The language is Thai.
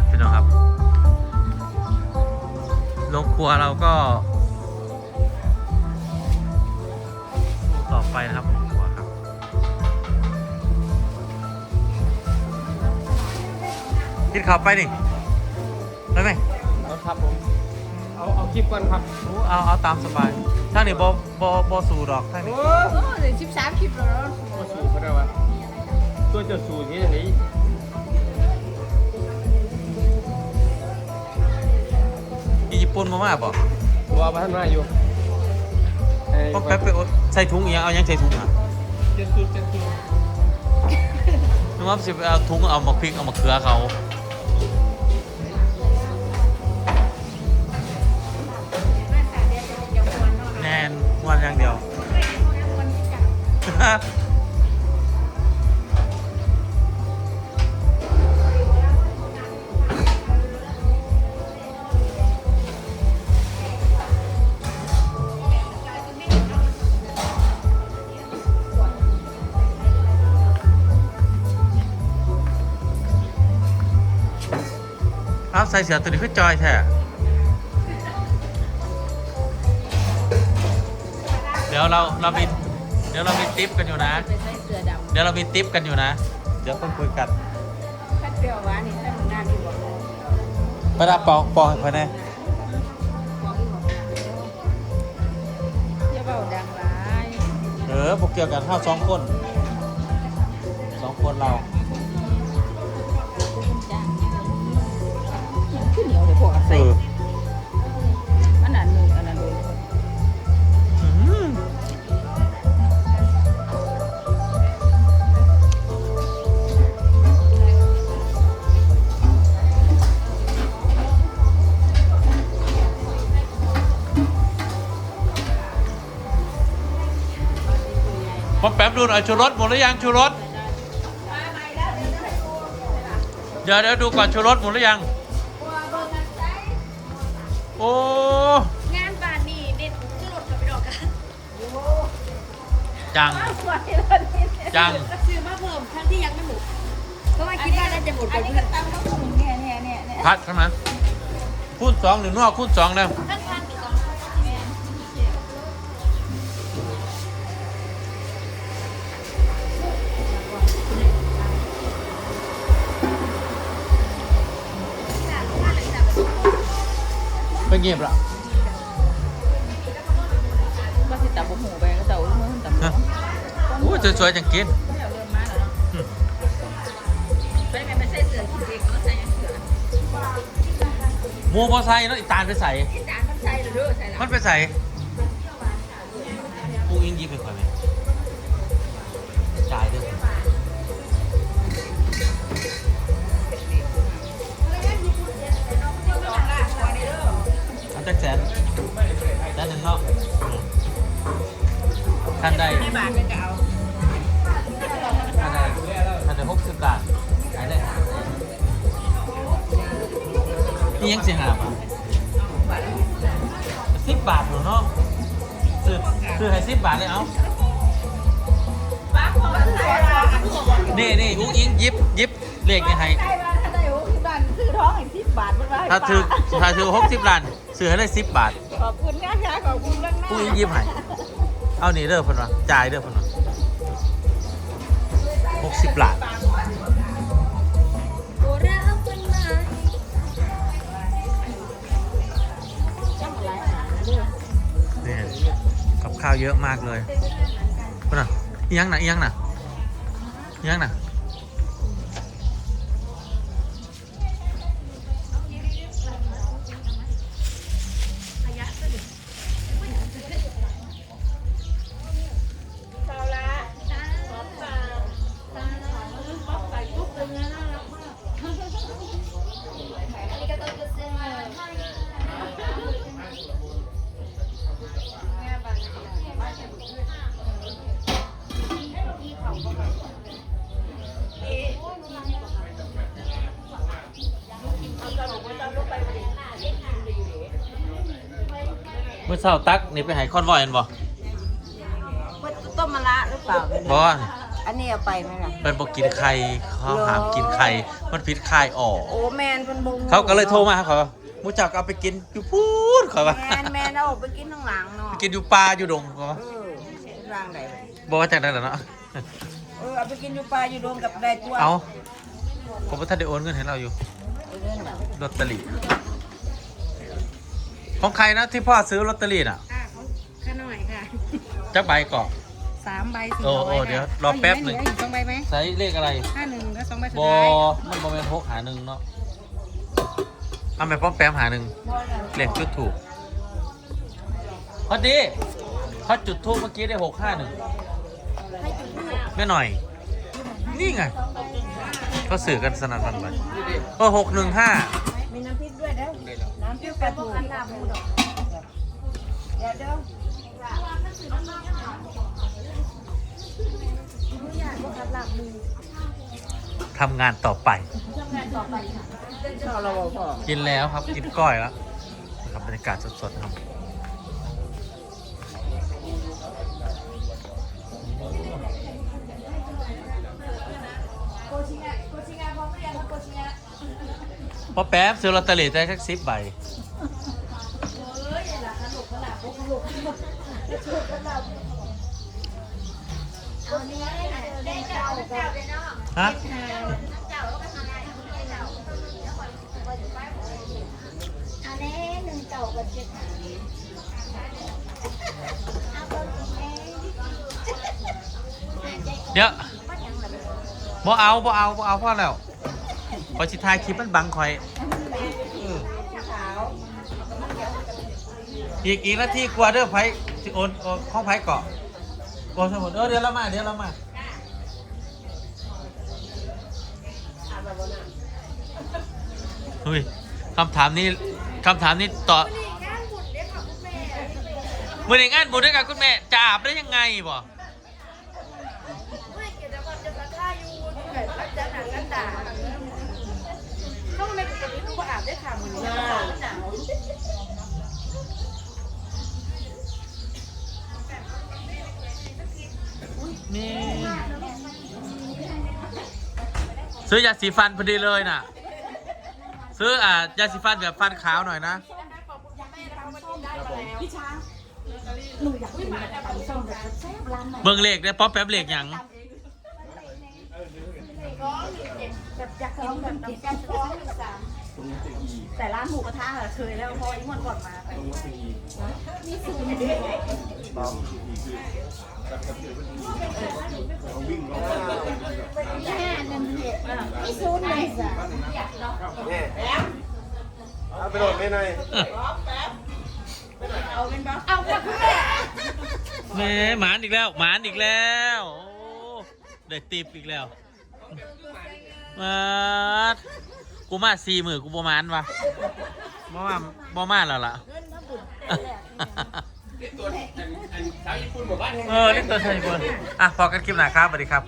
ดพี่น้องครับโรงครัวเราก็ ต่อไปนะครับโรงครัวครับ กินข้าวไปนี่ได้ไหมเอาครับผม เอาเอาคลิปก่อนครับโอ้เอาเอาตามสบายท่างนี่บอบอบอสูดอกท่างโอ้นี่ โอ้เดี๋ยวสิบสามคลิปแล้วเนาะมาสูก็ได้วะตัวจะสูที่ไหน ปูนมามากบ่ตัวพัฒนาอยู่พอแป๊บไปอาใส่ถุงอีกอย่างเอายังใส่ถุงอะเจ็ดสูตรเจ็ดสูตรนึกว่าสิเอาถุงเอามาพริกเอามาเขือเขา ใส่เสื้อตัวนี้คือจอยแท้เดี๋ยวเราเรามีเดี๋ยวเรามีติปกันอยู่นะ ไปใส่เสื้อดำเดี๋ยวเรามีติปกันอยู่นะ เดี๋ยวค่อยคุยกันคัดเปรี้ยวหวานนี่ถ้ามันน่าดีกว่าประดับปองปองให้พ่อแน่บอกอีกบอกอย่าเบาดังหลาย เออพวกเกี่ยวกันเท่าสองคนสองคนเราจ้า พวกเอใส่ออันนั้นหนึ่งอันนั้นเลยอืมพอแป๊บดูหน่อยชูรสหมดหรือยังชูรสเดี๋ยวเดี๋ยวดูก่อนชูรสหมดหรือยัง โอ้งานบ้านนี่เด็ดขึ้นรถกับไปดอกกันจังจัง ซื้อมาเพิ่มทั้งที่ยังไม่หมดเพราะว่าคิดว่าน่าจะหมดอัก่อนนนี้เพื่ก็อนตำข้าวหมูเนี่ยเนี่ยเนี่ยเนี่ยพัดเท่านั้นคูณสองหนึ่งนอกคูณสองแล้ว ทั้งทางหนึ่งสอง เงียบละก็สิตำบะหมูไปก็เต่าเมื่อตำหมูโอ้สวยๆจังกินเดี๋ยวเริ่มมาแล้วเนาะไปกันไปใส่เสื้อกินเองก็ใส่ยังเสื้อหมูพอใส่แล้วอีตาลไปใส่ที่จานมันใส่หรือเด้อใส่ละมันไปใส่ปูอิงยิบไปค่อยไหม นี่ยังเสียหาบาทสิบบาทเหรอเนาะซื้อซื้อให้สิบบาทเลยเอาป้าขอใส่ละนี่นี่อุ้งอิงยิบยิบเลขนี่ให้ใส่มาถ้าได้หกสิบบาทซื้อท้องอีกสิบบาทมันว่าถ้าถือถ้าถือหกสิบล้านซื้อให้เลยสิบบาท ขอบคุณนะคะขอบคุณมากๆอุ้งอิงยิบให้เอานี่เด้อเพิ่นว่าจ่ายเด้อเพิ่นว่าหกสิบล้าน เยอะมากเลยเพิ่นน่ะอียังน่ะอียังน่ะอียังน่ะ เมื่อเช้าตักนี่ไปให้คอนวอยแม่นบ่ต้มมะระหรือเปล่าบ่อันนี้เอาไปไหมล่ะ เป็นบอกกินไข่เขาหามกินไข่มันพิษไข่ออก โอ้แมนเป็นบงเขาก็เลยโทรมาเขาว่ามูจักเอาไปกินอยู่พูดเขาว่าแมนแมนเอาออกไปกินข้างหลังเนาะไปกินอยู่ป่าอยู่ดงเขาว่าเออร่างใดไปบอกว่าจากนั้นแหละเนาะเออเอาไปกินอยู่ปลาอยู่โดมกับได้ตัวเอาผมว่าท่านได้โอนเงินให้เราอยู่เอาเรื่องแบบลอตเตอรี่ ของใครนะที่พ่อซื้อลอตเตอรี่น่ะอะของข้าหน่อยค่ะจักใบก่อนสามใบสี่โอ้ร้อยโอ้เดี๋ยวรอแป๊บหนึ่งเหลืออีกสองใบไหมใช้เลขอะไรห้าหนึ่งแล้วสองใบสุดบอท้ายมันบอเป็นหกหาหนึ่งเนาะเอาไปป้อมแปมหาหนึ่งเลขจุดถูกพอดีเขาจุดทูบเมื่อกี้ได้หกห้าหนึ่งไม่หน่อย นี่ไงเขาสื่อกันสนั่นหวันไหวเออหกหนึ่งห้า มีน้ำพริกด้วยเด้อน้ำพริกปลาทูเดี๋ยวเด้อทำงานต่อไปเราเราพอกินแล้วครับ กินก้อยแล้วนะครับบรรยากาศสดๆครับ พอแป๊บซื้อลอตเตอรี่ได้สักสิบใบฮะเดี๋ยวบ่เอาบ่เอาบ่เอาพ่อแล้ว พอชิทายคลิปมันบังคอยเอออีกอีกนาทีกว่าเด้อไผสิโอนโอนข้องไผเกาะโอนสมุดเออเดี๋ยวเรามาเดี๋ยวเรามาเฮ้ยคำถามนี้คำถามนี้ต่อมือในงานบุญด้วยกันคุณแม่จะอาบได้ยังไงบ่ ไม่เกี่ยวกับความจะสัทธาอยู่แบบรักษาหนังกันตา เข้ามาในปกติทุกคนอาบได้ค่ะมือนี้หนาวนี่ซื้อยาสีฟันพอดีเลยน่ะ ซื้ออ่ายาสีฟันแบบฟันขาวหน่อยนะ พี่ช้างหนูอยากกินแบบตำส้มแบบแซ่บร้านไหนเบิ่งเลขได้ป๊อปแป๊บเลขหยัง แบบอยากกินแบบตำส้มท้องหนึ่งสามแต่ร้านหมูกระทะอะเคยแล้วเพออีกวันก่อนมาไปนี่สูตรแม่หนึ่งเจ็ดนี่สูตรเลยจ้ะเอาไปโดดไม่หน่อยเอาค่ะคุณแม่แหม่หมานอีกแล้ว หมานอีกแล้ว โอ้ได้ติปอีกแล้ว มาดกูมาสี่มือกูบ่หมานวะบ่มาบ่มาแล้วล่ะตัวสาวญี่ปุ่นบอกว่าเออเล่นตัวไทยบนอะพอกันคลิปหนาครับสวัสดีครับ